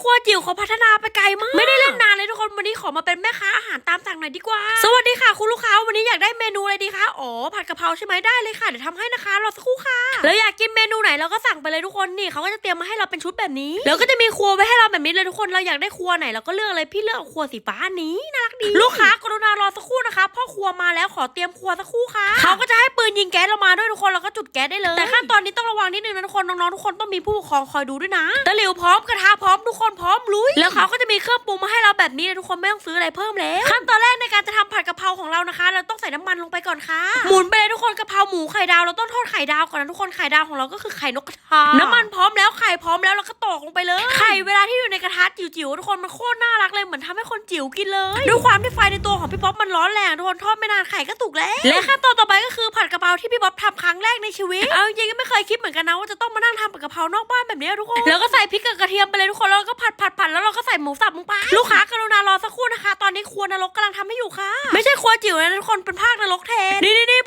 ครัวจิ๋วเขาพัฒนาไปไกลมาก ไม่ได้เล่นนานเลยทุกคนวันนี้ขอมาเป็นแม่ค้าอาหารตามสั่งหน่อยดีกว่า สวัสดีค่ะ คุณลูกค้าวันนี้อยากได้เมนูอะไรดีคะอ๋อผัดกะเพราใช่ไหมได้เลยค่ะเดี๋ยวทำให้นะคะรอสักครู่ค่ะแล้วอยากกินเมนูไหนเราก็สั่งไปเลยทุกคนนี่เขาก็จะเตรียมมาให้เราเป็นชุดแบบนี้ แล้วก็จะมีครัวไว้ให้เราแบบนี้เลยทุกคนเราอยากได้ครัวไหนเราก็เลือกเลยพี่เลือกเอาครัวสีฟ้านี้น่ารักดี ลูกค้ากรุณารอสักครู่นะ คะพ่อครัวมาแล้วขอเตรียมครัวสักครู่ค่ะเขาก็จะให้ปืนยิงแก๊สเรามาด้วยทุกคนเราก็จุดแก๊สได้เลย แต่ขั้นตอนนี้ต้องระวังนิดนึงนะทุกคนน้องๆทุกคนต้องมีผู้ปกครองคอยดูด้วยนะตะหลิวพร้อมกระทะพร้อมทุกคนพร้อมลุยแล้วเขาก็จะมีเครื่องปรุงมาให้เราแบบนี้เลยทุกคนไม่ต้องซื้ออะไรเพิ่มแล้วขั้นตอนแรกในการจะทำผัดกะเพราของเรานะคะ เราต้องใส่น้ำมันลงไปก่อนค่ะหมุนไปเลยทุก คนกะเพราหมูไข่ดาวเราต้องทอดไข่ดาวก่อนนะทุกคนไข่ดาวของเราก็คือไข่นกกระทาน้ำมันพร้อมแล้วไข่พร้อมแล้วเราก็ตอกลงไปเลยไข่เวลาที่อยู่ในกระทะจิ๋วๆทุกคนมันโคตรน่ารักเลยเหมือนทำให้คนจิ๋วกินเลยด้วยความที่ไฟในตัวของพี่ป๊อปมันร้อนแรงทุกคนทอดไม่นานไข่ก็สุกแล้วและขั้นตอนต่อไปก็คือผัดกะเพราที่พี่ป๊อปทำครั้งแรกในชีวิตเอาจริงๆก็ไม่เคยคิดเหมือนกันนะว่าจะต้องมานั่งทำผัดกะเพรานอกบ้านแบบนี้ทุกคนแล้วก็ใส่พริกกับกระเทียมไปเลยทุกคนแล้วก็ผัดผัดผัดแล้วเราก็ใส่หมูสับลงไปลูกค้ากรุณารอสักครู่นะคะ ตอนนี้ครัวนรกกำลังทำให้อยู่ค่ะ ไม่ใช่ครัวจิ๋วนะทุกคนเป็นภาคนรกแทนนี่นี่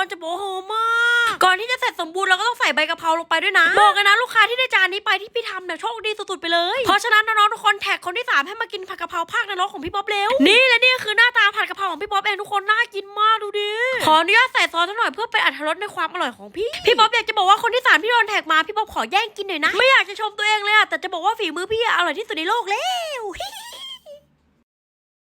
ร็จแล้วทุกคนจะโบโหมาก ก่อนที่จะเสร็จสมบูรณ์เราก็ต้องใส่ใบกะเพราลงไปด้วยนะ บอกกันนะลูกค้าที่ได้จานนี้ไปที่พี่ทำเนี่ยโชคดีสุดๆไปเลย เพราะฉะนั้นน้องๆทุกคนแท็กคนที่สามให้มากินผัดกะเพราภาคนรกของพี่ป๊อปเร็ว นี่และนี่คือหน้าตาผัดกะเพราของพี่ป๊อปเองทุกคนน่ากินมากดูดิ ขออนุญาตใส่ซอสสักหน่อยเพื่อเป็นอรรถรสในความอร่อยของพี่ พี่ป๊อปอยากจะบอกว่าคนที่สามที่โดนแท็กมาพี่ป๊อปขอแย่งกินหน่อยนะ ไม่อยากจะชมตัวเองเลยอะแต่จะบอกว่าฝีมือพี่อะอร่อยที่สุดในโลกแล้ว